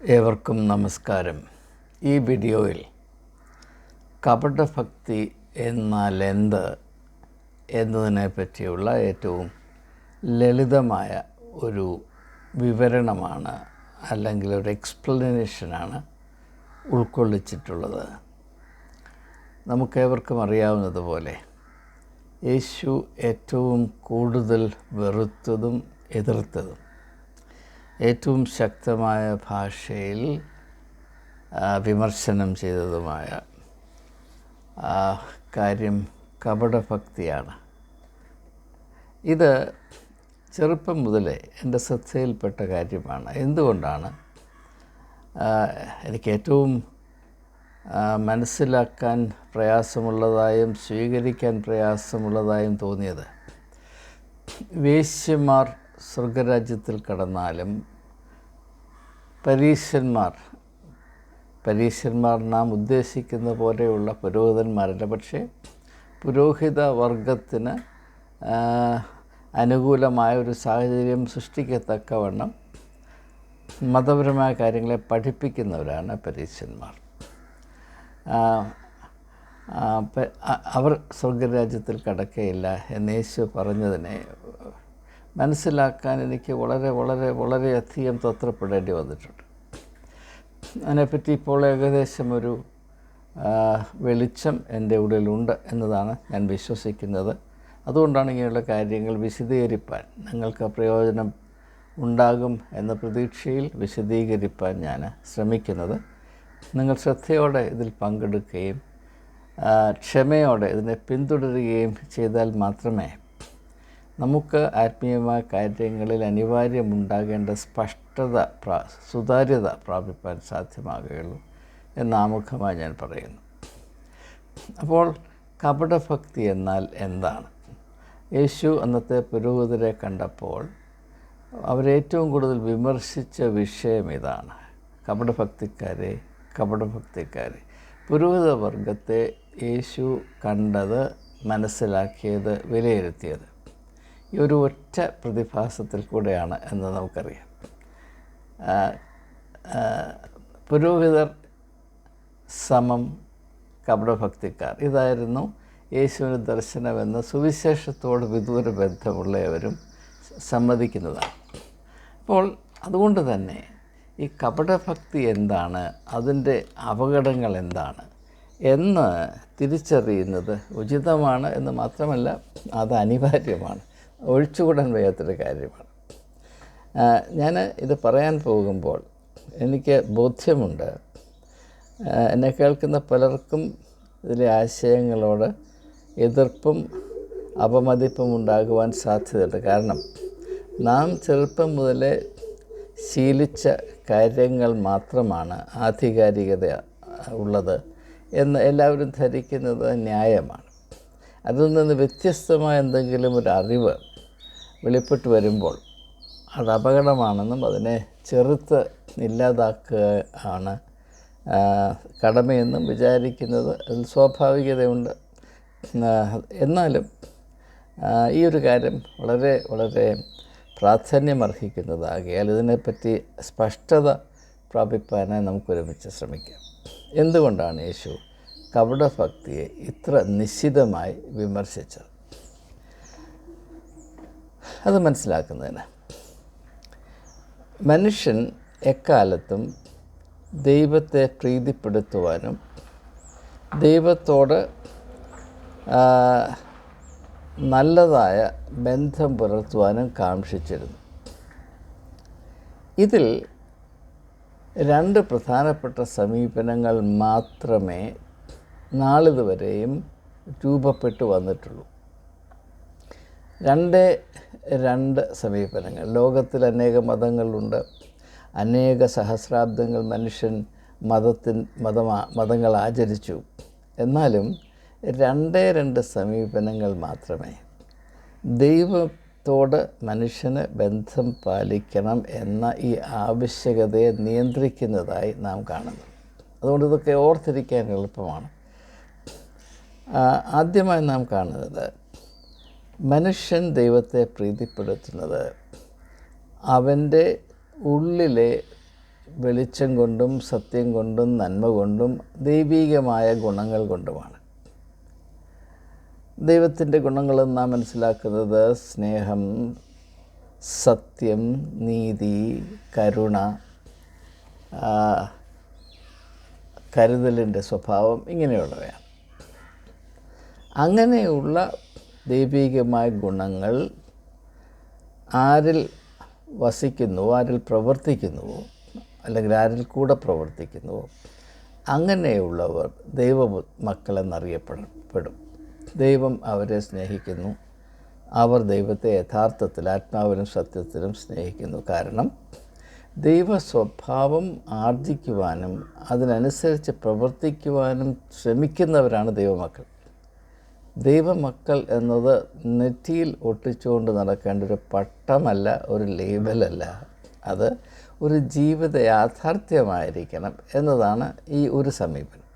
ഏവർക്കും നമസ്കാരം. ഈ വീഡിയോയിൽ കപടഭക്തി എന്നാൽ എന്ത് എന്നതിനെ പറ്റിയുള്ള ഏറ്റവും ലളിതമായ ഒരു വിവരണമാണ് അല്ലെങ്കിൽ ഒരു എക്സ്പ്ലനേഷനാണ് ഉൾക്കൊള്ളിച്ചിട്ടുള്ളത്. നമുക്കേവർക്കും അറിയാവുന്നതുപോലെ യേശു ഏറ്റവും കൂടുതൽ വെറുത്തതും എതിർത്തതും ഏറ്റവും ശക്തമായ ഭാഷയിൽ വിമർശനം ചെയ്തതുമായ കാര്യം കപടഭക്തിയാണ്. ഇത് ചെറുപ്പം മുതലേ എന്റെ ശ്രദ്ധയിൽപ്പെട്ട കാര്യമാണ്. എന്തുകൊണ്ടാണ്? എനിക്ക് ഏറ്റവും മനസ്സിലാക്കാൻ പ്രയാസമുള്ളതായും സ്വീകരിക്കാൻ പ്രയാസമുള്ളതായും തോന്നിയത്. വേശ്യമാർ സ്വർഗരാജ്യത്തിൽ കടന്നാലും പരീശന്മാർ പരീശന്മാർ നാം ഉദ്ദേശിക്കുന്ന പോലെയുള്ള പുരോഹിതന്മാരല്ല. പക്ഷേ പുരോഹിത വർഗത്തിന് അനുകൂലമായ ഒരു സാഹചര്യം സൃഷ്ടിക്കത്തക്കവണ്ണം മതപരമായ കാര്യങ്ങളെ പഠിപ്പിക്കുന്നവരാണ് പരീശന്മാർ. അവർ സ്വർഗരാജ്യത്തിൽ കടക്കയില്ല എന്ന് യേശു പറഞ്ഞതിനെ മനസ്സിലാക്കാൻ എനിക്ക് വളരെ വളരെ വളരെയധികം തത്രപ്പെടേണ്ടി വന്നിട്ടുണ്ട്. അതിനെപ്പറ്റി ഇപ്പോൾ ഏകദേശം ഒരു വെളിച്ചം എന്റെ ഉള്ളിലുണ്ട് എന്നതാണ് ഞാൻ വിശ്വസിക്കുന്നത്. അതുകൊണ്ടാണ് ഇങ്ങനെയുള്ള കാര്യങ്ങൾ വിശദീകരിപ്പാൻ നിങ്ങൾക്ക് പ്രയോജനം ഉണ്ടാകും എന്ന പ്രതീക്ഷയിൽ വിശദീകരിപ്പാൻ ഞാൻ ശ്രമിക്കുന്നത്. നിങ്ങൾ ശ്രദ്ധയോടെ ഇതിൽ പങ്കെടുക്കുകയും ക്ഷമയോടെ ഇതിനെ പിന്തുടരുകയും ചെയ്താൽ മാത്രമേ നമുക്ക് ആത്മീയമായ കാര്യങ്ങളിൽ അനിവാര്യമുണ്ടാകേണ്ട സ്പഷ്ടത പ്രാ സുതാര്യത പ്രാപിപ്പാൻ സാധ്യമാകുകയുള്ളൂ എന്ന് ആമുഖമായി ഞാൻ പറയുന്നു. അപ്പോൾ കപടഭക്തി എന്നാൽ എന്താണ്? യേശു അന്നത്തെ പുരോഹിതരെ കണ്ടപ്പോൾ അവരേറ്റവും കൂടുതൽ വിമർശിച്ച വിഷയം ഇതാണ്. കപടഭക്തിക്കാരെ കപടഭക്തിക്കാരെ. പുരോഹിത വർഗത്തെ യേശു കണ്ടത് മനസ്സിലാക്കിയത് വിലയിരുത്തിയത്. ഈ ഒരു ഒറ്റ പ്രതിഭാസത്തിൽ കൂടെയാണ് എന്ന് നമുക്കറിയാം. പുരോഹിതർ സമം കപടഭക്തിക്കാർ. ഇതായിരുന്നു യേശുവിന് ദർശനമെന്ന് സുവിശേഷത്തോട് വിദൂര ബന്ധമുള്ളവരും സമ്മതിക്കുന്നതാണ്. അപ്പോൾ അതുകൊണ്ട് തന്നെ ഈ കപടഭക്തി എന്താണ്? അതിന്റെ അപകടങ്ങൾ എന്താണ്? എന്ന് തിരിച്ചറിയുന്നത് ഉചിതമാണ് എന്ന് മാത്രമല്ല അത് അനിവാര്യമാണ്. ഒഴിച്ചുകൂടാൻ വയ്യാത്തൊരു കാര്യമാണ്. ഞാൻ ഇത് പറയാൻ പോകുമ്പോൾ എനിക്ക് ബോധ്യമുണ്ട്. എന്നെ കേൾക്കുന്ന പലർക്കും ഇതിലെ ആശയങ്ങളോട് എതിർപ്പും അപമതിപ്പും ഉണ്ടാകുവാൻ സാധ്യതയുണ്ട്. കാരണം നാം ചെറുപ്പം മുതലേ ശീലിച്ച കാര്യങ്ങൾ മാത്രമാണ് ആധികാരികത ഉള്ളത് എന്ന് എല്ലാവരും ധരിക്കുന്നത് ന്യായമാണ്. അതിൽ നിന്ന് വ്യത്യസ്തമായ എന്തെങ്കിലും ഒരു അറിവ് വെളിപ്പെട്ട് വരുമ്പോൾ അത് അപകടമാണെന്നും അതിനെ ചെറുത്ത് ഇല്ലാതാക്കുക ആണ് കടമയെന്നും വിചാരിക്കുന്നത് അതിൽ സ്വാഭാവികതയുണ്ട്. എന്നാലും ഈ ഒരു കാര്യം വളരെ വളരെ പ്രാധാന്യമർഹിക്കുന്നതാകിയാൽ ഇതിനെപ്പറ്റി സ്പഷ്ടത പ്രാപിപ്പാനായി നമുക്ക് ഒരുമിച്ച് ശ്രമിക്കാം. എന്തുകൊണ്ടാണ് യേശു കപടഭക്തിയെ ഇത്ര നിശ്ചിതമായി വിമർശിച്ചത്? അത് മനസ്സിലാക്കുന്നതിന്. മനുഷ്യൻ എക്കാലത്തും ദൈവത്തെ പ്രീതിപ്പെടുത്തുവാനും ദൈവത്തോട് നല്ലതായ ബന്ധം പുലർത്തുവാനും കാക്ഷിച്ചിരുന്നു. ഇതിൽ രണ്ട് പ്രധാനപ്പെട്ട സമീപനങ്ങൾ മാത്രമേ നാളിതുവരെയും രൂപപ്പെട്ടു വന്നിട്ടുള്ളൂ. രണ്ട് രണ്ട് സമീപനങ്ങൾ. ലോകത്തിൽ അനേക മതങ്ങളുണ്ട്. അനേക സഹസ്രാബ്ദങ്ങൾ മനുഷ്യൻ മതത്തിൻ മതമാ മതങ്ങൾ ആചരിച്ചു. എന്നാലും രണ്ടേ രണ്ട് സമീപനങ്ങൾ മാത്രമേ. ദൈവത്തോട് മനുഷ്യന് ബന്ധം പാലിക്കണം എന്ന ഈ ആവശ്യകതയെ നിയന്ത്രിക്കുന്നതായി നാം കാണുന്നു. അതുകൊണ്ട് ഇതൊക്കെ ഓർത്തിരിക്കാൻ എളുപ്പമാണ്. ആദ്യമായി നാം കാണുന്നത് മനുഷ്യൻ ദൈവത്തെ പ്രീതിപ്പെടുത്തുന്നത് അവന്റെ ഉള്ളിലെ വെളിച്ചം കൊണ്ടും സത്യം കൊണ്ടും നന്മ കൊണ്ടും ദൈവീകമായ ഗുണങ്ങൾ കൊണ്ടുമാണ്. ദൈവത്തിന്റെ ഗുണങ്ങളും നാം മനസ്സിലാക്കുന്നത് സ്നേഹം സത്യം നീതി കരുണ കരുതലിന്റെ സ്വഭാവം ഇങ്ങനെയുള്ളവയാണ്. അങ്ങനെയുള്ള ദൈവികമായ ഗുണങ്ങൾ ആരിൽ വസിക്കുന്നുവോ ആരിൽ പ്രവർത്തിക്കുന്നുവോ അല്ലെങ്കിൽ ആരിൽ കൂടെ പ്രവർത്തിക്കുന്നുവോ അങ്ങനെയുള്ളവർ ദൈവ മക്കളെന്നറിയപ്പെടപ്പെടും ദൈവം അവരെ സ്നേഹിക്കുന്നു. അവർ ദൈവത്തെ യഥാർത്ഥത്തിൽ ആത്മാവിലും സത്യത്തിലും സ്നേഹിക്കുന്നു. കാരണം ദൈവ സ്വഭാവം ആർജിക്കുവാനും അതിനനുസരിച്ച് പ്രവർത്തിക്കുവാനും ശ്രമിക്കുന്നവരാണ് ദൈവമക്കൾ. ദൈവമക്കൾ എന്നത് നെറ്റിയിൽ ഒട്ടിച്ചുകൊണ്ട് നടക്കേണ്ട ഒരു പട്ടമല്ല ഒരു ലേബലല്ല. അത് ഒരു ജീവിത യാഥാർത്ഥ്യമായിരിക്കണം എന്നതാണ് ഈ ഒരു സമീപനം.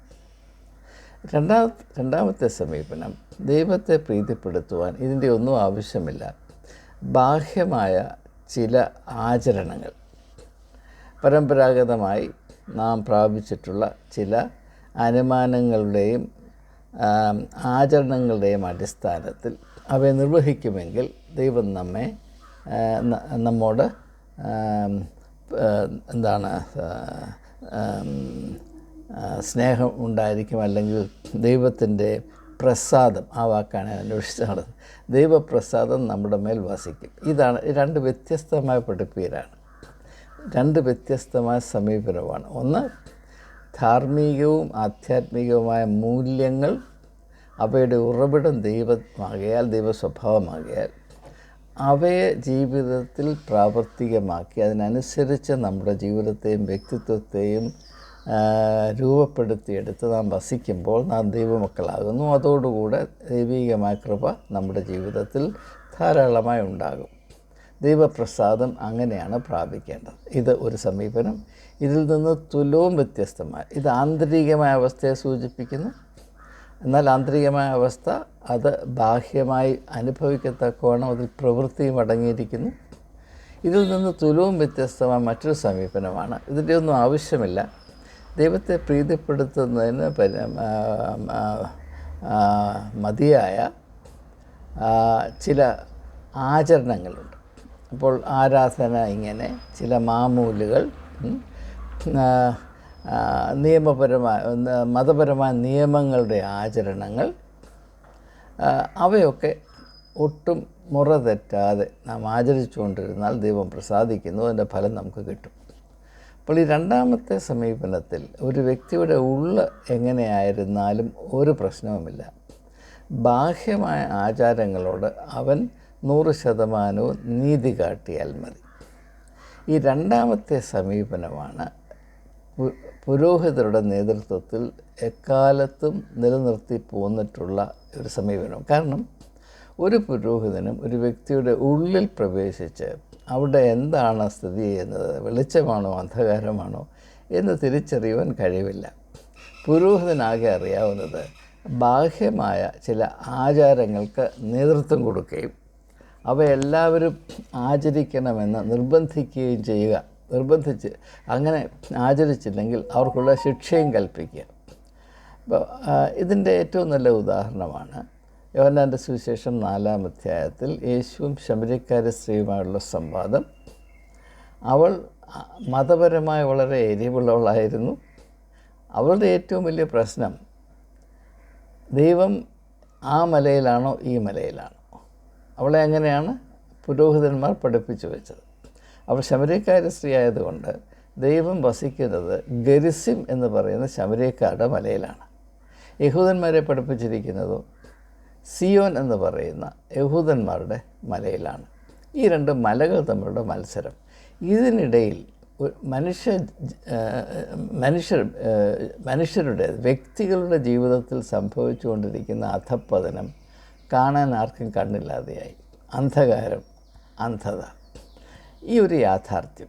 രണ്ടാ രണ്ടാമത്തെ സമീപനം ദൈവത്തെ പ്രീതിപ്പെടുത്തുവാൻ ഇതിന്റെ ഒന്നും ആവശ്യമില്ല. ബാഹ്യമായ ചില ആചരണങ്ങൾ. പരമ്പരാഗതമായി നാം പ്രാപിച്ചിട്ടുള്ള ചില അനുമാനങ്ങളുടെയും ആചരണങ്ങളുടെയും അടിസ്ഥാനത്തിൽ അവയെ നിർവഹിക്കുമെങ്കിൽ ദൈവം നമ്മെ നമ്മോട് എന്താണ് സ്നേഹം ഉണ്ടായിരിക്കും അല്ലെങ്കിൽ ദൈവത്തിന്റെ പ്രസാദം ആ വാക്കാണ് ഞാൻ അന്വേഷിച്ച് നടന്നത്. ദൈവപ്രസാദം നമ്മുടെ മേൽ വസിക്കും. ഇതാണ് രണ്ട് വ്യത്യസ്തമായ പഠിപ്പീരാണ്. രണ്ട് വ്യത്യസ്തമായ സമീപനമാണ്. ഒന്ന് ധാർമ്മികവും ആധ്യാത്മികവുമായ മൂല്യങ്ങൾ അവയുടെ ഉറവിടം ദൈവമാകിയാൽ ദൈവ സ്വഭാവമാകിയാൽ അവയെ ജീവിതത്തിൽ പ്രാവർത്തികമാക്കി അതിനനുസരിച്ച് നമ്മുടെ ജീവിതത്തെയും വ്യക്തിത്വത്തെയും രൂപപ്പെടുത്തിയെടുത്ത് നാം വസിക്കുമ്പോൾ നാം ദൈവമക്കളാകുന്നു. അതോടുകൂടെ ദൈവികമായ കൃപ നമ്മുടെ ജീവിതത്തിൽ ധാരാളമായി ഉണ്ടാകും. ദൈവപ്രസാദം അങ്ങനെയാണ് പ്രാപിക്കേണ്ടത്. ഇത് ഒരു സമീപനം. ഇതിൽ നിന്ന് തുലവും വ്യത്യസ്തമായ. ഇത് ആന്തരികമായ അവസ്ഥയെ സൂചിപ്പിക്കുന്നു. എന്നാൽ ആന്തരികമായ അവസ്ഥ അത് ബാഹ്യമായി അനുഭവിക്കത്തക്കവണ്ണം അതിൽ പ്രവൃത്തിയും അടങ്ങിയിരിക്കുന്നു. ഇതിൽ നിന്ന് തുലവും വ്യത്യസ്തമായ മറ്റൊരു സമീപനമാണ്. ഇതിന്റെ ഒന്നും ആവശ്യമില്ല. ദൈവത്തെ പ്രീതിപ്പെടുത്തുന്നതിന് മതിയായ ചില ആചരണങ്ങളുണ്ട്. അപ്പോൾ ആരാധന ഇങ്ങനെ ചില മാമൂലുകൾ നിയമപരമായ മതപരമായ നിയമങ്ങളുടെ ആചരണങ്ങൾ അവയൊക്കെ ഒട്ടും മുറ തെറ്റാതെ നാം ആചരിച്ചുകൊണ്ടിരുന്നാൽ ദൈവം പ്രസാദിക്കുന്നു അതിന്റെ ഫലം നമുക്ക് കിട്ടും. അപ്പോൾ ഈ രണ്ടാമത്തെ സമീപനത്തിൽ ഒരു വ്യക്തിയുടെ ഉള്ള് എങ്ങനെയായിരുന്നാലും ഒരു പ്രശ്നവുമില്ല. ബാഹ്യമായ ആചാരങ്ങളോട് അവൻ നൂറ് ശതമാനവും നീതി കാട്ടിയാൽ മതി. ഈ രണ്ടാമത്തെ സമീപനമാണ് പുരോഹിതരുടെ നേതൃത്വത്തിൽ എക്കാലത്തും നിലനിർത്തി പോന്നിട്ടുള്ള ഒരു സമീപനം. കാരണം ഒരു പുരോഹിതനും ഒരു വ്യക്തിയുടെ ഉള്ളിൽ പ്രവേശിച്ച് അവിടെ എന്താണ് സ്ഥിതി ചെയ്യുന്നത് വെളിച്ചമാണോ അന്ധകാരമാണോ എന്ന് തിരിച്ചറിയുവാൻ കഴിവില്ല. പുരോഹിതനാകെ അറിയാവുന്നത് ബാഹ്യമായ ചില ആചാരങ്ങൾക്ക് നേതൃത്വം കൊടുക്കുകയും അവയെല്ലാവരും ആചരിക്കണമെന്ന് നിർബന്ധിക്കുകയും ചെയ്യുക. നിർബന്ധിച്ച് അങ്ങനെ ആചരിച്ചില്ലെങ്കിൽ അവർക്കുള്ള ശിക്ഷയും കൽപ്പിക്കുക. അപ്പോൾ ഇതിന്റെ ഏറ്റവും നല്ല ഉദാഹരണമാണ് യോഹന്നാന്റെ സുവിശേഷം നാലാം അധ്യായത്തിൽ യേശുവും ശബരിക്കാര സ്ത്രീയുമായുള്ള സംവാദം. അവൾ മതപരമായി വളരെ എരിവുള്ളവളായിരുന്നു. അവളുടെ ഏറ്റവും വലിയ പ്രശ്നം ദൈവം ആ മലയിലാണോ ഈ മലയിലാണോ? അവളെ അങ്ങനെയാണ് പുരോഹിതന്മാർ പഠിപ്പിച്ചു വെച്ചത്? അവൾ ശബരിക്കാരി സ്ത്രീ ആയതുകൊണ്ട് ദൈവം വസിക്കുന്നത് ഗരിസിം എന്ന് പറയുന്ന ശമരക്കാരുടെ മലയിലാണ്. യഹൂദന്മാരെ പഠിപ്പിച്ചിരിക്കുന്നതോ സിയോൻ എന്ന് പറയുന്ന യഹൂദന്മാരുടെ മലയിലാണ്. ഈ രണ്ട് മലകൾ തമ്മിലുള്ള മത്സരം. ഇതിനിടയിൽ മനുഷ്യ മനുഷ്യർ മനുഷ്യരുടെ വ്യക്തികളുടെ ജീവിതത്തിൽ സംഭവിച്ചുകൊണ്ടിരിക്കുന്ന അധപ്പതനം കാണാൻ ആർക്കും കണ്ണില്ലാതെയായി. അന്ധകാരം അന്ധത. ഈ ഒരു യാഥാർത്ഥ്യം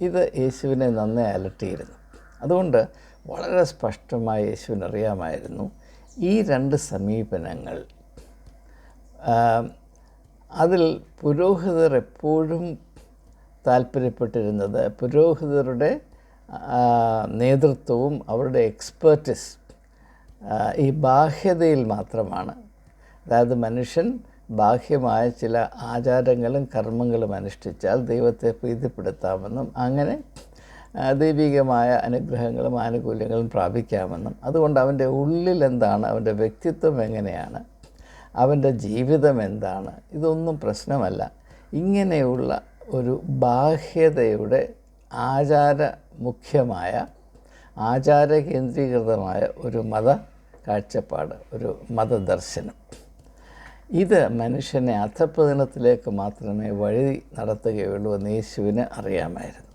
ഇത് യേശുവിനെ നന്നേ അലട്ടിയിരുന്നു. അതുകൊണ്ട് വളരെ സ്പഷ്ടമായി യേശുവിന് അറിയാമായിരുന്നു ഈ രണ്ട് സമീപനങ്ങൾ അതിൽ പുരോഹിതർ എപ്പോഴും താല്പര്യപ്പെട്ടിരുന്നത് പുരോഹിതരുടെ നേതൃത്വവും അവരുടെ എക്സ്പേർട്ടിസ് ഈ ബാഹ്യതയിൽ മാത്രമാണ്. അതായത് മനുഷ്യൻ ബാഹ്യമായ ചില ആചാരങ്ങളും കർമ്മങ്ങളും അനുഷ്ഠിച്ചാൽ ദൈവത്തെ പ്രീതിപ്പെടുത്താമെന്നും അങ്ങനെ ദൈവികമായ അനുഗ്രഹങ്ങളും ആനുകൂല്യങ്ങളും പ്രാപിക്കാമെന്നും. അതുകൊണ്ട് അവന്റെ ഉള്ളിൽ എന്താണ്? അവന്റെ വ്യക്തിത്വം എങ്ങനെയാണ്? അവന്റെ ജീവിതം എന്താണ്? ഇതൊന്നും പ്രശ്നമല്ല. ഇങ്ങനെയുള്ള ഒരു ബാഹ്യതയുടെ ആചാര മുഖ്യമായ ആചാര കേന്ദ്രീകൃതമായ ഒരു മത കാഴ്ചപ്പാട് ഒരു മതദർശനം. ഇത് മനുഷ്യനെ അധപ്പതനത്തിലേക്ക് മാത്രമേ വഴി നടത്തുകയുള്ളൂ എന്ന് യേശുവിന് അറിയാമായിരുന്നു.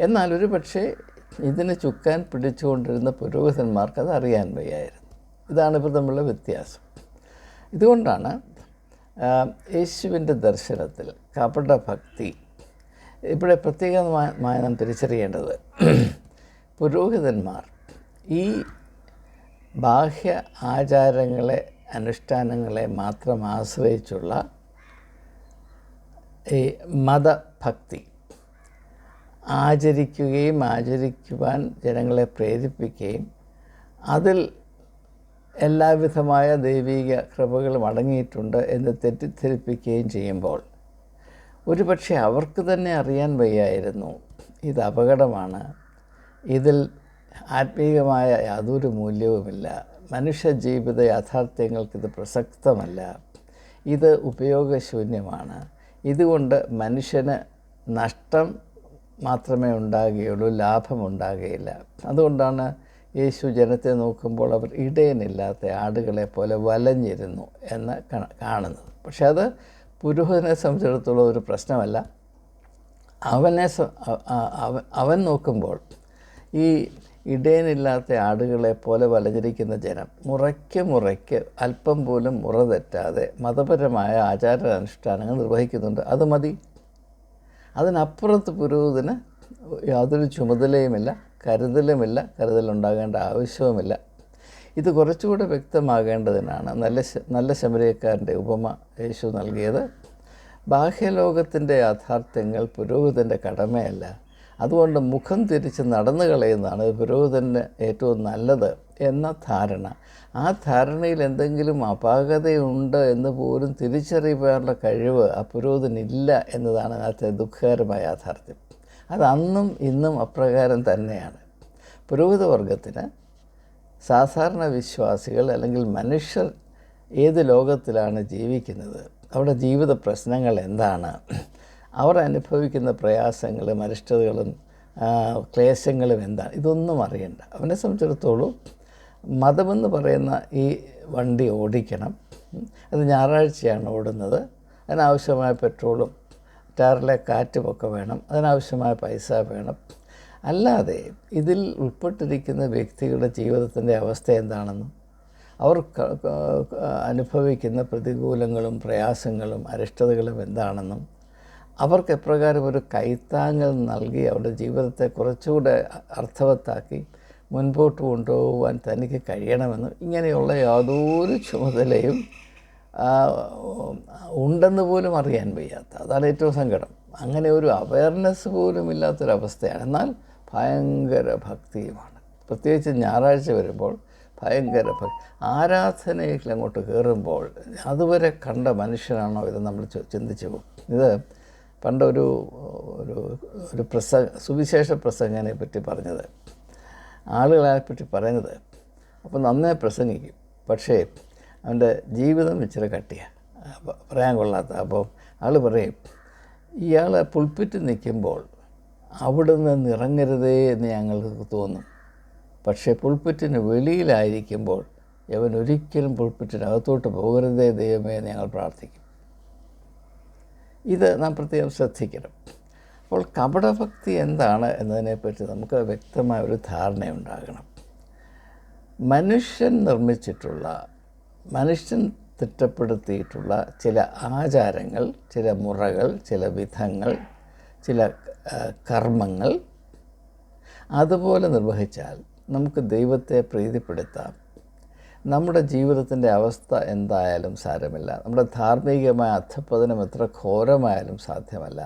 എന്നാൽ ഒരു പക്ഷേ ഇതിന് ചുക്കാൻ പിടിച്ചുകൊണ്ടിരുന്ന പുരോഹിതന്മാർക്ക് അത് അറിയാൻ വയ്യായിരുന്നു. ഇതാണ് ഇപ്പോൾ തമ്മിലുള്ള വ്യത്യാസം. ഇതുകൊണ്ടാണ് യേശുവിന്റെ ദർശനത്തിൽ കപട ഭക്തി ഇവിടെ പ്രത്യേകമായി നാം തിരിച്ചറിയേണ്ടത്. പുരോഹിതന്മാർ ഈ ബാഹ്യ ആചാരങ്ങളെ അനുഷ്ഠാനങ്ങളെ മാത്രം ആശ്രയിച്ചുള്ള ഈ മതഭക്തി. ആചരിക്കുകയും ആചരിക്കുവാൻ ജനങ്ങളെ പ്രേരിപ്പിക്കുകയും അതിൽ എല്ലാവിധമായ ദൈവീക കൃപകളും അടങ്ങിയിട്ടുണ്ട് എന്ന് തെറ്റിദ്ധരിപ്പിക്കുകയും ചെയ്യുമ്പോൾ ഒരുപക്ഷെ അവർക്ക് തന്നെ അറിയാൻ വയ്യായിരുന്നു. ഇത് അപകടമാണ്. ഇതിൽ ആത്മീയമായ യാതൊരു മൂല്യവുമില്ല. മനുഷ്യ ജീവിത യാഥാർത്ഥ്യങ്ങൾക്കിത് പ്രസക്തമല്ല. ഇത് ഉപയോഗശൂന്യമാണ്. ഇതുകൊണ്ട് മനുഷ്യന് നഷ്ടം മാത്രമേ ഉണ്ടാകുകയുള്ളൂ ലാഭമുണ്ടാകുകയില്ല അതുകൊണ്ടാണ് യേശു ജനത്തെ നോക്കുമ്പോൾ അവർ ഇടയനില്ലാത്ത ആടുകളെ പോലെ വലഞ്ഞിരുന്നു എന്ന് കാണുന്നത്. പക്ഷേ അത് പുരോഹിതനെ സംബന്ധിച്ചിടത്തോളം ഒരു പ്രശ്നമല്ല. അവനെ അവൻ നോക്കുമ്പോൾ ഈ ഇടയനില്ലാത്ത ആടുകളെ പോലെ വലഞ്ഞിരിക്കുന്ന ജനം മുറയ്ക്ക് മുറയ്ക്ക് അല്പം പോലും മുറ തെറ്റാതെ മതപരമായ ആചാരാനുഷ്ഠാനങ്ങൾ നിർവഹിക്കുന്നുണ്ട്. അത് മതി. അതിനപ്പുറത്ത് പുരോഹിതന് യാതൊരു ചുമതലയുമില്ല കരുതലുമില്ല കരുതലുണ്ടാകേണ്ട ആവശ്യവുമില്ല. ഇത് കുറച്ചുകൂടെ വ്യക്തമാകേണ്ടതിനാണ് നല്ല നല്ല ശമരിയക്കാരന്റെ ഉപമ യേശു നൽകിയത്. ബാഹ്യലോകത്തിന്റെ യാഥാർത്ഥ്യങ്ങൾ പുരോഹിതന്റെ കടമയല്ല. അതുകൊണ്ട് മുഖം തിരിച്ച് നടന്നു കളയുന്നതാണ് പുരോഹിതന് ഏറ്റവും നല്ലത് എന്ന ധാരണ. ആ ധാരണയിൽ എന്തെങ്കിലും അപാകതയുണ്ട് എന്ന് പോലും തിരിച്ചറിയാനുള്ള കഴിവ് ആ പുരോഹിതനില്ല എന്നതാണ് അതിനകത്തെ ദുഃഖകരമായ യാഥാർത്ഥ്യം. അത് അന്നും ഇന്നും അപ്രകാരം തന്നെയാണ്. പുരോഹിതവർഗത്തിന് സാധാരണ വിശ്വാസികൾ അല്ലെങ്കിൽ മനുഷ്യർ ഏത് ലോകത്തിലാണ് ജീവിക്കുന്നത്? അവിടെ ജീവിത പ്രശ്നങ്ങൾ എന്താണ്? അവർ അനുഭവിക്കുന്ന പ്രയാസങ്ങളും അരിഷ്ടതകളും ക്ലേശങ്ങളും എന്താണ്? ഇതൊന്നും അറിയണ്ട. അവനെ സംബന്ധിച്ചിടത്തോളം മതമെന്ന് പറയുന്ന ഈ വണ്ടി ഓടിക്കണം. അത് ഞായറാഴ്ചയാണ് ഓടുന്നത്. അതിനാവശ്യമായ പെട്രോളും ടയറിലെ കാറ്റുമൊക്കെ വേണം. അതിനാവശ്യമായ പൈസ വേണം. അല്ലാതെ ഇതിൽ ഉൾപ്പെട്ടിരിക്കുന്ന വ്യക്തികളുടെ ജീവിതത്തിന്റെ അവസ്ഥ എന്താണെന്നും അവർ അനുഭവിക്കുന്ന പ്രതികൂലങ്ങളും പ്രയാസങ്ങളും അരിഷ്ടതകളും എന്താണെന്നും അവർക്ക് എപ്രകാരം ഒരു കൈത്താങ്ങൽ നൽകി അവരുടെ ജീവിതത്തെ കുറച്ചുകൂടെ അർത്ഥവത്താക്കി മുൻപോട്ട് കൊണ്ടുപോകാൻ തനിക്ക് കഴിയണമെന്ന് ഇങ്ങനെയുള്ള യാതൊരു ചുമതലയും ഉണ്ടെന്ന് പോലും അറിയാൻ വയ്യാത്ത അതാണ് ഏറ്റവും സങ്കടം. അങ്ങനെ ഒരു അവയർനെസ് പോലും ഇല്ലാത്തൊരവസ്ഥയാണ്. എന്നാൽ ഭയങ്കര ഭക്തിയുമാണ്. പ്രത്യേകിച്ച് ഞായറാഴ്ച വരുമ്പോൾ ഭയങ്കര ഭക്തി ആരാധനയിൽ അങ്ങോട്ട് കയറുമ്പോൾ അതുവരെ കണ്ട മനുഷ്യനാണോ ഇത് നമ്മൾ ചിന്തിച്ചു പോകും. ഇത് പണ്ടൊരു ഒരു ഒരു പ്രസ സുവിശേഷ പ്രസംഗനെ പറ്റി പറഞ്ഞത്. ആളുകളെ പറ്റി പറയുന്നത്. അപ്പോൾ നന്നേ പ്രസംഗിക്കും. പക്ഷേ അവന്റെ ജീവിതം ഇച്ചിരി കട്ടിയാണ് പറയാൻ കൊള്ളാത്ത അപ്പോൾ ആൾ പറയും ഇയാൾ പുൽപ്പിറ്റ് നിൽക്കുമ്പോൾ അവിടെ നിന്ന് ഇറങ്ങരുതേ എന്ന് ഞങ്ങൾക്ക് തോന്നും. പക്ഷേ പുൽപ്പിറ്റിന് വെളിയിലായിരിക്കുമ്പോൾ അവൻ ഒരിക്കലും പുൽപ്പിറ്റിനകത്തോട്ട് പോകരുതേ ദൈവമേ ഞങ്ങൾ പ്രാർത്ഥിക്കും. ഇത് നാം പ്രത്യേകം ശ്രദ്ധിക്കണം. അപ്പോൾ കപടഭക്തി എന്താണ് എന്നതിനെപ്പറ്റി നമുക്ക് വ്യക്തമായ ഒരു ധാരണ ഉണ്ടാകണം. മനുഷ്യൻ നിർമ്മിച്ചിട്ടുള്ള മനുഷ്യൻ തിട്ടപ്പെടുത്തിയിട്ടുള്ള ചില ആചാരങ്ങൾ ചില മുറകൾ ചില വിധങ്ങൾ ചില കർമ്മങ്ങൾ അതുപോലെ നിർവഹിച്ചാൽ നമുക്ക് ദൈവത്തെ പ്രീതിപ്പെടുത്താം. നമ്മുടെ ജീവിതത്തിന്റെ അവസ്ഥ എന്തായാലും സാരമില്ല. നമ്മുടെ ധാർമ്മികമായ അധപ്പതനം എത്ര ഘോരമായാലും സാധ്യമല്ല.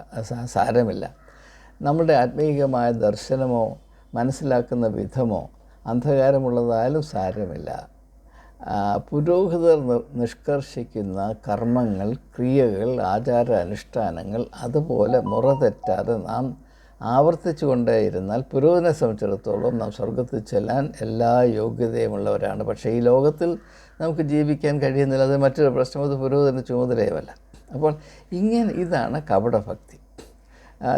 സാരമില്ല. നമ്മുടെ ആത്മീയമായ ദർശനമോ മനസ്സിലാക്കുന്ന വിധമോ അന്ധകാരമുള്ളതായാലും സാരമില്ല. പുരോഹിതർ നിഷ്കർഷിക്കുന്ന കർമ്മങ്ങൾ ക്രിയകൾ ആചാര അനുഷ്ഠാനങ്ങൾ അതുപോലെ മുറ തെറ്റാതെ നാം ആവർത്തിച്ചു കൊണ്ടേയിരുന്നാൽ പുരോഹിതനെ സംബന്ധിച്ചിടത്തോളം നാം സ്വർഗത്തിൽ ചെല്ലാൻ എല്ലാ യോഗ്യതയുമുള്ളവരാണ്. പക്ഷേ ഈ ലോകത്തിൽ നമുക്ക് ജീവിക്കാൻ കഴിയുന്നില്ല. അത് മറ്റൊരു പ്രശ്നം. അത് പുരോഹിതന്റെ ചുമതലയുമല്ല. അപ്പോൾ ഇങ്ങനെ ഇതാണ് കപടഭക്തി.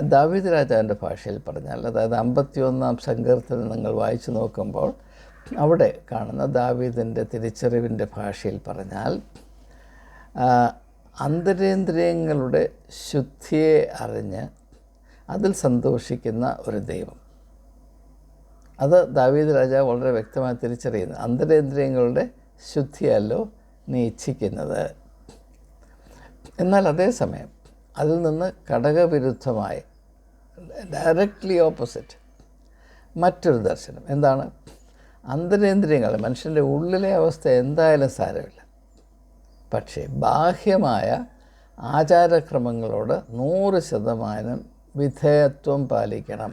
ദാവീദ് രാജാവിന്റെ ഭാഷയിൽ പറഞ്ഞാൽ അതായത് അമ്പത്തിയൊന്നാം സങ്കീർത്തനം നിങ്ങൾ വായിച്ചു നോക്കുമ്പോൾ അവിടെ കാണുന്ന ദാവീദിന്റെ തിരിച്ചറിവിന്റെ ഭാഷയിൽ പറഞ്ഞാൽ അന്തരേന്ദ്രിയങ്ങളുടെ ശുദ്ധിയെ അറിഞ്ഞ് അതിൽ സന്തോഷിക്കുന്ന ഒരു ദൈവം. അത് ദാവീദ് രാജാവ് വളരെ വ്യക്തമായി തിരിച്ചറിയുന്നു. അന്തരേന്ദ്രിയങ്ങളുടെ ശുദ്ധിയല്ലോ നീ ഇച്ഛിക്കുന്നത്. എന്നാൽ അതേസമയം അതിൽ നിന്ന് ഘടകവിരുദ്ധമായി ഡയറക്റ്റ്ലി ഓപ്പോസിറ്റ് മറ്റൊരു ദർശനം. എന്താണ്? അന്തരേന്ദ്രിയങ്ങൾ മനുഷ്യന്റെ ഉള്ളിലെ അവസ്ഥ എന്തായാലും സാരമില്ല. പക്ഷേ ബാഹ്യമായ ആചാരക്രമങ്ങളോട് നൂറ് ശതമാനം വിധേയത്വം പാലിക്കണം.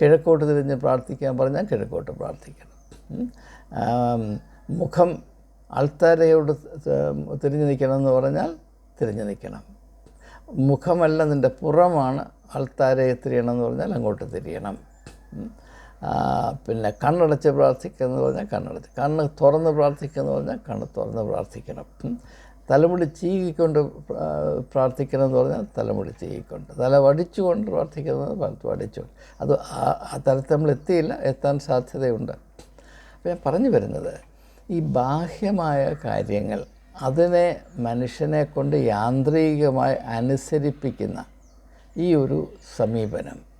കിഴക്കോട്ട് തിരിഞ്ഞ് പ്രാർത്ഥിക്കാൻ പറഞ്ഞാൽ കിഴക്കോട്ട് പ്രാർത്ഥിക്കണം. മുഖം അൾത്താരയോട് തിരിഞ്ഞു നിൽക്കണം എന്ന് പറഞ്ഞാൽ തിരിഞ്ഞു നിൽക്കണം. മുഖമല്ല നിന്റെ പുറമാണ് അൾത്താരയെ തിരിയണം എന്ന് പറഞ്ഞാൽ അങ്ങോട്ട് തിരിയണം. പിന്നെ കണ്ണടച്ച് പ്രാർത്ഥിക്കുക എന്ന് പറഞ്ഞാൽ കണ്ണടച്ച്. കണ്ണ് തുറന്ന് പ്രാർത്ഥിക്കുക എന്ന് പറഞ്ഞാൽ കണ്ണ് തുറന്ന് പ്രാർത്ഥിക്കണം. തലമുടി ചീകിക്കൊണ്ട് പ്രാർത്ഥിക്കണം എന്ന് പറഞ്ഞാൽ തലമുടി ചീകിക്കൊണ്ട്. തല വടിച്ചുകൊണ്ട് പ്രാർത്ഥിക്കുന്നത് വ- വടിച്ചുകൊണ്ട്. അത് ആ തലത്തിൽ നമ്മൾ എത്തിയില്ല എത്താൻ സാധ്യതയുണ്ട്. അപ്പോൾ ഞാൻ പറഞ്ഞു വരുന്നത് ഈ ബാഹ്യമായ കാര്യങ്ങൾ അതിനെ മനുഷ്യനെ കൊണ്ട് യാന്ത്രികമായി അനുസരിപ്പിക്കുന്ന ഈ ഒരു സമീപനം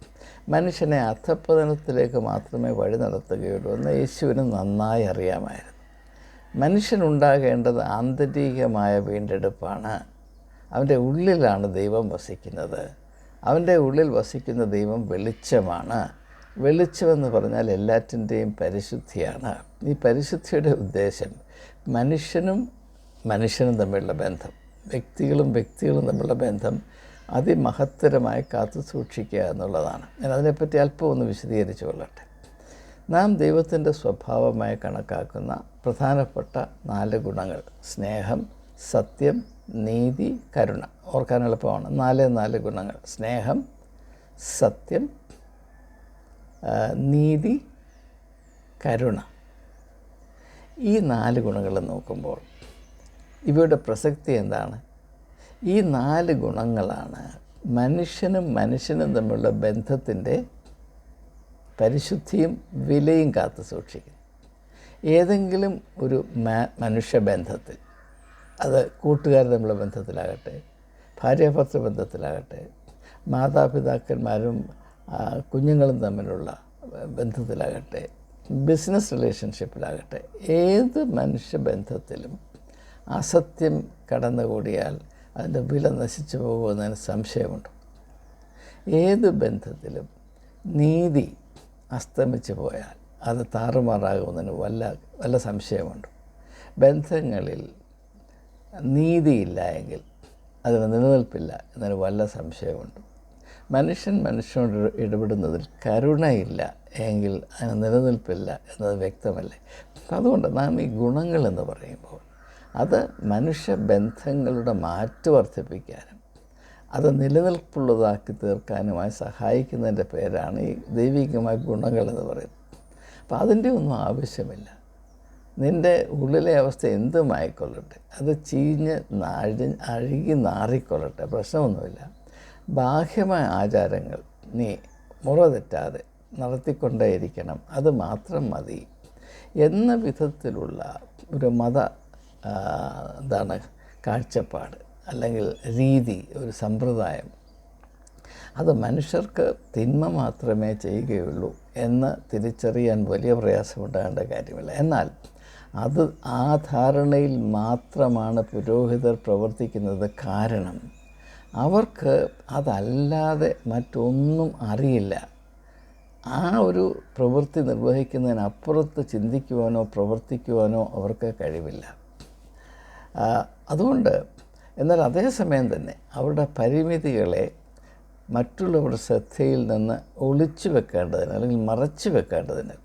മനുഷ്യനെ അധപ്പതനത്തിലേക്ക് മാത്രമേ വഴി നടത്തുകയുള്ളൂ എന്ന് യേശുവിന് നന്നായി അറിയാമായിരുന്നു. മനുഷ്യനുണ്ടാകേണ്ടത് ആന്തരികമായ വീണ്ടെടുപ്പാണ്. അവന്റെ ഉള്ളിലാണ് ദൈവം വസിക്കുന്നത്. അവന്റെ ഉള്ളിൽ വസിക്കുന്ന ദൈവം വെളിച്ചമാണ്. വെളിച്ചമെന്ന് പറഞ്ഞാൽ എല്ലാറ്റിന്റെയും പരിശുദ്ധിയാണ്. ഈ പരിശുദ്ധിയുടെ ഉദ്ദേശം മനുഷ്യനും മനുഷ്യനും തമ്മിലുള്ള ബന്ധം വ്യക്തികളും വ്യക്തികളും തമ്മിലുള്ള ബന്ധം അതിമഹത്തരമായി കാത്തു സൂക്ഷിക്കുക എന്നുള്ളതാണ്. ഞാൻ അതിനെപ്പറ്റി അല്പം ഒന്ന് വിശദീകരിച്ചു കൊള്ളട്ടെ. നാം ദൈവത്തിന്റെ സ്വഭാവമായി കണക്കാക്കുന്ന പ്രധാനപ്പെട്ട നാല് ഗുണങ്ങൾ. സ്നേഹം സത്യം നീതി കരുണ. ഓർക്കാൻ എളുപ്പമാണ്. നാല് നാല് ഗുണങ്ങൾ. സ്നേഹം സത്യം നീതി കരുണ. ഈ നാല് ഗുണങ്ങൾ നോക്കുമ്പോൾ ഇവയുടെ പ്രസക്തി എന്താണ്? ഈ നാല് ഗുണങ്ങളാണ് മനുഷ്യനും മനുഷ്യനും തമ്മിലുള്ള ബന്ധത്തിന്റെ പരിശുദ്ധിയും വിലയും കാത്തു സൂക്ഷിക്കുന്നു ഏതെങ്കിലും ഒരു മനുഷ്യ മനുഷ്യബന്ധത്തിൽ അത് കൂട്ടുകാർ തമ്മിലുള്ള ബന്ധത്തിലാകട്ടെ ഭാര്യാഭർത്തൃ ബന്ധത്തിലാകട്ടെ മാതാപിതാക്കന്മാരും കുഞ്ഞുങ്ങളും തമ്മിലുള്ള ബന്ധത്തിലാകട്ടെ ബിസിനസ് റിലേഷൻഷിപ്പിലാകട്ടെ ഏത് മനുഷ്യബന്ധത്തിലും അസത്യം കടന്നുകൂടിയാൽ അതിന്റെ വില നശിച്ചു പോകുമെന്നതിന് സംശയമുണ്ട്. ഏത് ബന്ധത്തിലും നീതി അസ്തമിച്ചു പോയാൽ അത് താറുമാറാകുമെന്നതിന് വല്ല വല്ല സംശയമുണ്ട്. ബന്ധങ്ങളിൽ നീതിയില്ല എങ്കിൽ അതിന് നിലനിൽപ്പില്ല എന്നതിന് വല്ല സംശയമുണ്ട്. മനുഷ്യൻ മനുഷ്യനോട് ഇടപെടുന്നതിൽ കരുണയില്ല എങ്കിൽ അതിന് നിലനിൽപ്പില്ല എന്നത് വ്യക്തമല്ലേ? അതുകൊണ്ട് നാം ഈ ഗുണങ്ങൾ എന്ന് പറയുമ്പോൾ അത് മനുഷ്യ ബന്ധങ്ങളുടെ മാറ്റ് വർദ്ധിപ്പിക്കാനും അത് നിലനിൽപ്പുള്ളതാക്കി തീർക്കാനുമായി സഹായിക്കുന്നതിന്റെ പേരാണ് ഈ ദൈവികമായ ഗുണങ്ങൾ എന്ന് പറയുന്നത്. അപ്പോൾ അതിന്റെ ഒന്നും ആവശ്യമില്ല. നിന്റെ ഉള്ളിലെ അവസ്ഥ എന്തുമായിക്കൊള്ളട്ടെ? അത് ചീഞ്ഞ് നാഴി അഴുകി നാറിക്കൊള്ളട്ടെ? പ്രശ്നമൊന്നുമില്ല. ബാഹ്യമായ ആചാരങ്ങൾ നീ മുറ തെറ്റാതെ നടത്തിക്കൊണ്ടേയിരിക്കണം. അത് മാത്രം മതി. എന്ന വിധത്തിലുള്ള ഒരു മത എന്താണ് കാഴ്ചപ്പാട്. അല്ലെങ്കിൽ രീതി ഒരു സമ്പ്രദായം. അത് മനുഷ്യർക്ക് തിന്മ മാത്രമേ ചെയ്യുകയുള്ളൂ എന്ന് തിരിച്ചറിയാൻ വലിയ പ്രയാസമുണ്ടാകേണ്ട കാര്യമില്ല. എന്നാൽ അത് ആ ധാരണയിൽ മാത്രമാണ് പുരോഹിതർ പ്രവർത്തിക്കുന്നത് കാരണം അവർക്ക് അതല്ലാതെ മറ്റൊന്നും അറിയില്ല. ആ ഒരു പ്രവൃത്തി നിർവഹിക്കുന്നതിനപ്പുറത്ത് ചിന്തിക്കുവാനോ പ്രവർത്തിക്കുവാനോ അവർക്ക് കഴിവില്ല. അതുകൊണ്ട് എന്നാൽ അതേസമയം തന്നെ അവരുടെ പരിമിതികളെ മറ്റുള്ളവരുടെ ശ്രദ്ധയിൽ നിന്ന് ഒളിച്ചു വെക്കേണ്ടതിന് അല്ലെങ്കിൽ മറച്ചു വെക്കേണ്ടതിന്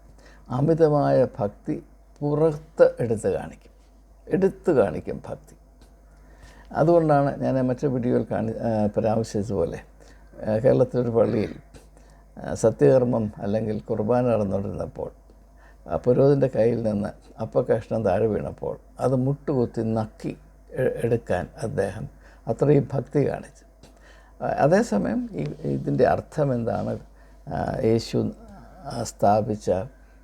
അമിതമായ ഭക്തി പുറത്ത് എടുത്തു കാണിക്കും. എടുത്തു കാണിക്കും ഭക്തി. അതുകൊണ്ടാണ് ഞാൻ മറ്റു വീഡിയോയിൽ കാണി പരാമർശിച്ചതുപോലെ കേരളത്തിലൊരു പള്ളിയിൽ സത്യകർമ്മം അല്ലെങ്കിൽ കുർബാന നടന്നുകൊണ്ടിരുന്നപ്പോൾ പുരോഹിതന്റെ കയ്യിൽ നിന്ന് അപ്പക്കഷ്ണം താഴെ വീണപ്പോൾ അത് മുട്ടുകുത്തി നക്കി എടുക്കാൻ അദ്ദേഹം അത്രയും ഭക്തി കാണിച്ചു. അതേസമയം ഈ ഇതിന്റെ അർത്ഥം എന്താണ് യേശു സ്ഥാപിച്ച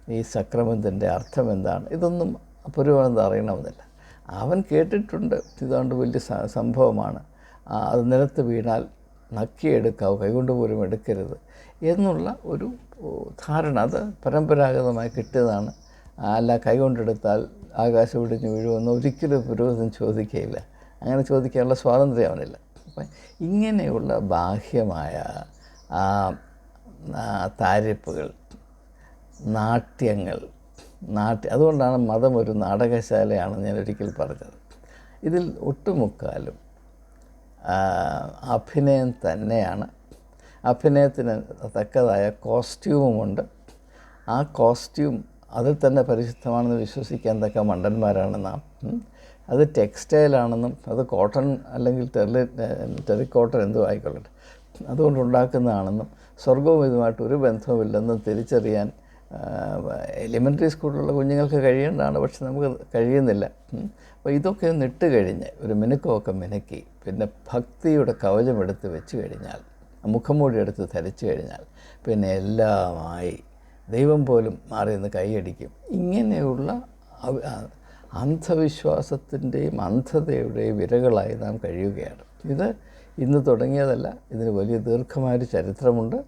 ഈ സക്രമത്തിന്റെ അർത്ഥം എന്താണ് ഇതൊന്നും പുരോഹിതൻ അറിയണമെന്നില്ല. അവൻ കേട്ടിട്ടുണ്ട് ഇതുകൊണ്ട് വലിയ സംഭവമാണ്. അത് നിലത്ത് വീണാൽ നക്കിയെടുക്കാവൂ കൈകൊണ്ട് പോലും എടുക്കരുത് എന്നുള്ള ഒരു ധാരണ. അത് പരമ്പരാഗതമായി കിട്ടിയതാണ്. അല്ല കൈകൊണ്ടെടുത്താൽ ആകാശം ഇടിഞ്ഞ് വീഴുമെന്ന് ഒരിക്കലും പുരോഹിതൻ ചോദിക്കുകയില്ല. അങ്ങനെ ചോദിക്കാനുള്ള സ്വാതന്ത്ര്യം അവനില്ല. അപ്പം ഇങ്ങനെയുള്ള ബാഹ്യമായ ആ, താരിപ്പുകൾ നാട്യങ്ങൾ നാട്യ അതുകൊണ്ടാണ് മതം ഒരു നാടകശാലയാണ് ഞാൻ ഒരിക്കൽ പറഞ്ഞത്. ഇതിൽ ഒട്ടുമുക്കാലും അഭിനയം തന്നെയാണ്. അഭിനയത്തിന് തക്കതായ കോസ്റ്റ്യൂമുമുണ്ട്. ആ കോസ്റ്റ്യൂം അതിൽ തന്നെ പരിശുദ്ധമാണെന്ന് വിശ്വസിക്കാൻ തക്ക മണ്ടന്മാരാണ് നാം. അത് ടെക്സ്റ്റൈലാണെന്നും അത് കോട്ടൺ അല്ലെങ്കിൽ ടെറി ടെറിക്കോട്ടൺ എന്തോ ആയിക്കൊള്ളട്ടെ. അതുകൊണ്ടുണ്ടാക്കുന്നതാണെന്നും സ്വർഗവും ഇതുമായിട്ട് ഒരു ബന്ധവുമില്ലെന്നും തിരിച്ചറിയാൻ എലിമെന്ററി സ്കൂളിലുള്ള കുഞ്ഞുങ്ങൾക്ക് കഴിയേണ്ടതാണ്. പക്ഷെ നമുക്ക് കഴിയുന്നില്ല. അപ്പോൾ ഇതൊക്കെ ഒന്ന് ഇട്ട് കഴിഞ്ഞ് ഒരു മിനുക്കമൊക്കെ മിനുക്കി പിന്നെ ഭക്തിയുടെ കവചമെടുത്ത് വെച്ച് കഴിഞ്ഞാൽ മുഖംമൂടി എടുത്ത് ധരിച്ചു കഴിഞ്ഞാൽ പിന്നെ എല്ലാമായി ദൈവം പോലും മാറി നിന്ന് കൈയടിക്കും. ഇങ്ങനെയുള്ള അന്ധവിശ്വാസത്തിന്റെയും അന്ധതയുടെയും വിരകളായി നാം കഴിയുകയാണ്. ഇത് ഇന്ന് തുടങ്ങിയതല്ല ഇതിന് വലിയ ദീർഘമായൊരു ചരിത്രമുണ്ട്.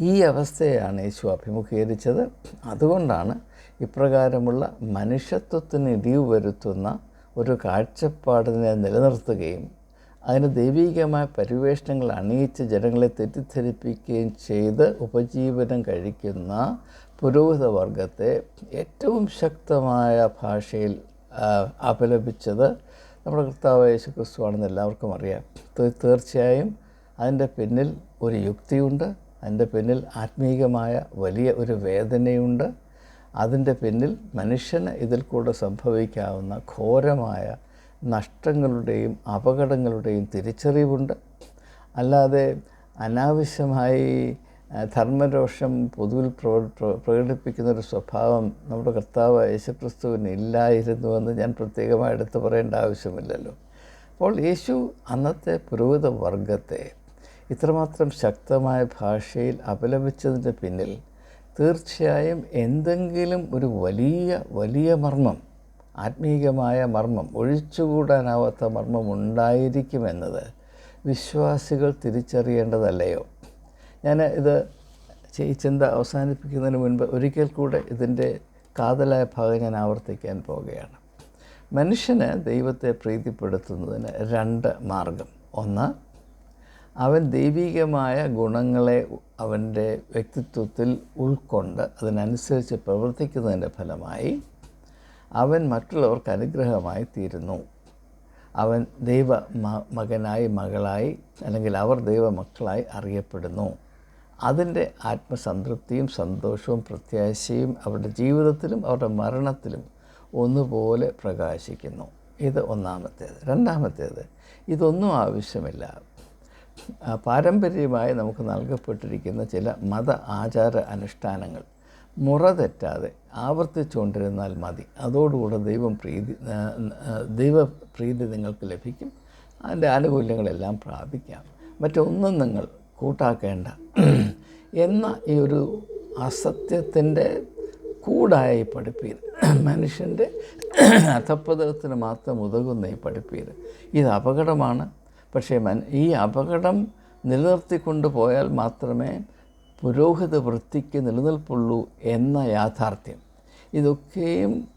ഈ അവസ്ഥയാണ് യേശു അഭിമുഖീകരിച്ചത്. അതുകൊണ്ടാണ് ഇപ്രകാരമുള്ള മനുഷ്യത്വത്തിന് ഇടിവ് വരുത്തുന്ന ഒരു കാഴ്ചപ്പാടിനെ നിലനിർത്തുകയും അതിന് ദൈവീകമായ പരിവേഷണങ്ങൾ അണിയിച്ച് ജനങ്ങളെ തെറ്റിദ്ധരിപ്പിക്കുകയും ചെയ്ത് ഉപജീവനം കഴിക്കുന്ന പുരോഹിത വർഗത്തെ ഏറ്റവും ശക്തമായ ഭാഷയിൽ അപലപിച്ചത് നമ്മുടെ കർത്താവ് യേശു ക്രിസ്തുവാണെന്ന് എല്ലാവർക്കും അറിയാം. തീർച്ചയായും അതിന്റെ പിന്നിൽ ഒരു യുക്തിയുണ്ട് അതിന്റെ പിന്നിൽ ആത്മീകമായ വലിയ ഒരു വേദനയുണ്ട് അതിന്റെ പിന്നിൽ മനുഷ്യന് ഇതിൽ കൂടെ സംഭവിക്കാവുന്ന ഘോരമായ നഷ്ടങ്ങളുടെയും അപകടങ്ങളുടെയും തിരിച്ചറിവുണ്ട്. അല്ലാതെ അനാവശ്യമായി ധർമ്മരോഷം പൊതുവിൽ പ്രകടിപ്പിക്കുന്ന ഒരു സ്വഭാവം നമ്മുടെ കർത്താവ് യേശുക്രിസ്തുവിന് ഇല്ലായിരുന്നുവെന്ന് ഞാൻ പ്രത്യേകമായി എടുത്തു പറയേണ്ട ആവശ്യമില്ലല്ലോ. അപ്പോൾ യേശു അന്നത്തെ പുരോഹിത വർഗത്തെ ഇത്രമാത്രം ശക്തമായ ഭാഷയിൽ അപലപിച്ചതിന്റെ പിന്നിൽ തീർച്ചയായും എന്തെങ്കിലും ഒരു വലിയ വലിയ മർമ്മം ആത്മീകമായ മർമ്മം ഒഴിച്ചുകൂടാനാവാത്ത മർമ്മം ഉണ്ടായിരിക്കുമെന്നത് വിശ്വാസികൾ തിരിച്ചറിയേണ്ടതല്ലയോ? ഞാൻ ഇത് ഈ ചിന്ത അവസാനിപ്പിക്കുന്നതിന് മുൻപ് ഒരിക്കൽ കൂടെ ഇതിന്റെ കാതലായ ഭാഗം ഞാൻ ആവർത്തിക്കാൻ പോവുകയാണ് മനുഷ്യന് ദൈവത്തെ പ്രീതിപ്പെടുത്തുന്നതിന് രണ്ട് മാർഗം. ഒന്ന് അവൻ ദൈവികമായ ഗുണങ്ങളെ അവന്റെ വ്യക്തിത്വത്തിൽ ഉൾക്കൊണ്ട് അതിനനുസരിച്ച് പ്രവർത്തിക്കുന്നതിന്റെ ഫലമായി അവൻ മറ്റുള്ളവർക്ക് അനുഗ്രഹമായി തീരുന്നു അവൻ ദൈവ മകനായി മകളായി അല്ലെങ്കിൽ അവർ ദൈവമക്കളായി അറിയപ്പെടുന്നു. അതിന്റെ ആത്മസംതൃപ്തിയും സന്തോഷവും പ്രത്യാശയും അവരുടെ ജീവിതത്തിലും അവരുടെ മരണത്തിലും ഒന്നുപോലെ പ്രകാശിക്കുന്നു. ഇത് ഒന്നാമത്തേത്. രണ്ടാമത്തേത് ഇതൊന്നും ആവശ്യമില്ല. പാരമ്പര്യമായി നമുക്ക് നൽകപ്പെട്ടിരിക്കുന്ന ചില മത ആചാര അനുഷ്ഠാനങ്ങൾ. മുറ തെറ്റാതെ ആവർത്തിച്ചുകൊണ്ടിരുന്നാൽ മതി. അതോടുകൂടെ ദൈവം പ്രീതി ദൈവപ്രീതി നിങ്ങൾക്ക് ലഭിക്കും. അതിന്റെ ആനുകൂല്യങ്ങളെല്ലാം പ്രാപിക്കാം. മറ്റൊന്നും നിങ്ങൾ കൂട്ടാക്കേണ്ട. എന്ന ഈ ഒരു അസത്യത്തിന്റെ കൂടായ ഈ പഠിപ്പീര് മനുഷ്യന്റെ അധപ്പതത്തിന് മാത്രം ഉതകുന്ന ഈ പഠിപ്പീര് ഇത് അപകടമാണ്. പക്ഷേ ഈ അപകടം നിലനിർത്തിക്കൊണ്ട് പോയാൽ മാത്രമേ പുരോഹിത വൃത്തിക്ക് നിലനിൽപ്പുള്ളൂ എന്ന യാഥാർത്ഥ്യം. ഇതൊക്കെയും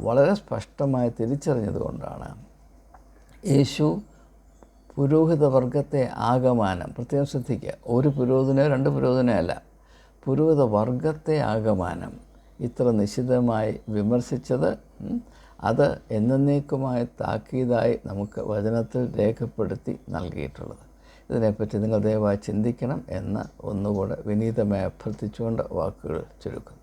വളരെ സ്പഷ്ടമായി തിരിച്ചറിഞ്ഞതുകൊണ്ടാണ് യേശു പുരോഹിത വർഗത്തെ ആകമാനം പ്രത്യേകം ശ്രദ്ധിക്കുക ഒരു പുരോഹിതനോ രണ്ട് പുരോഹിതനോ അല്ല പുരോഹിത വർഗത്തെ ആകമാനം ഇത്ര നിശിതമായി വിമർശിച്ചത് അത് എന്നേക്കുമായ താക്കീതായി നമുക്ക് വചനത്തിൽ രേഖപ്പെടുത്തി നൽകിയിട്ടുള്ളത്. ഇതിനെപ്പറ്റി നിങ്ങൾ ദയവായി ചിന്തിക്കണം എന്ന് ഒന്നുകൂടെ വിനീതമായി അഭ്യർത്ഥിച്ചുകൊണ്ട് വാക്കുകൾ ചുരുക്കുന്നു